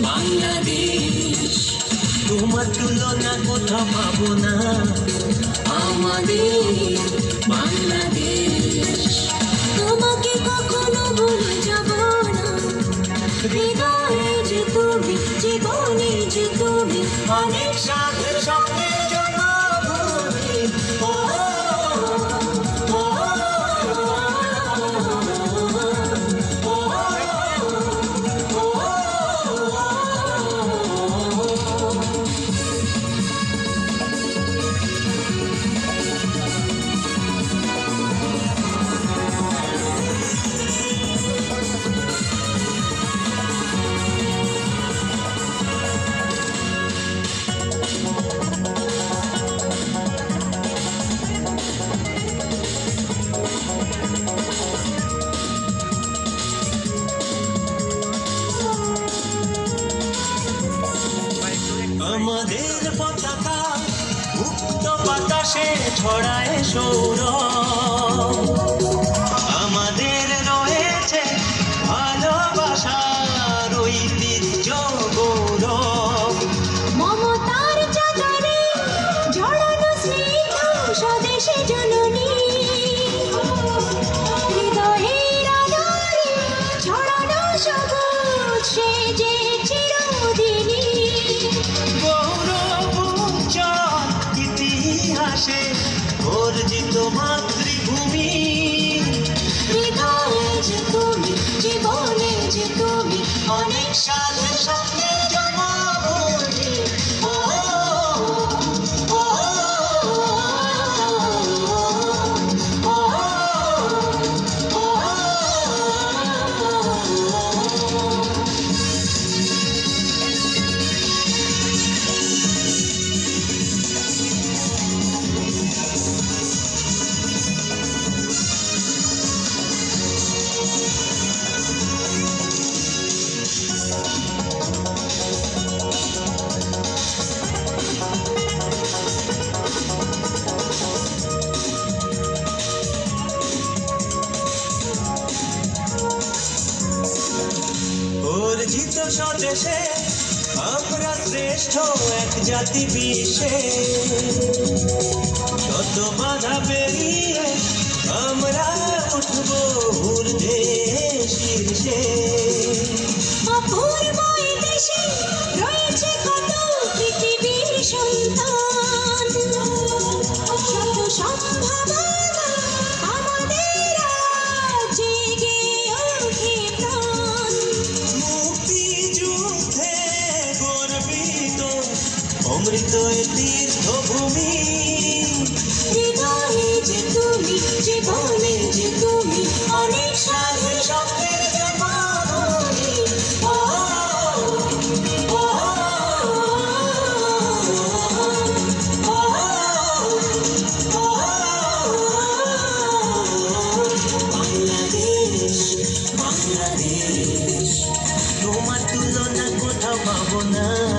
বাংলাদেশ। তোমার তুলনা কোথাও পাবো না। আমাদের বাংলাদেশ। তোমাকে কখনো ভুলে যাব না। যে তুমি, জীবনে যে তুমি, অনেক সাথে সঙ্গে আমাদের পতাকা মুক্ত বাতাসে ছড়ায় সৌরভ। স্বদেশে আমরা শ্রেষ্ঠ এক জাতি বিশ্বে শত বাধা পেরিয়ে অমৃত তীর্থভূমি হৃদয়ে যে তুমি জীবনে যে তুমি অনেক সাধে স্বপ্নের তোমার তুলনা কোথাও পাবো না।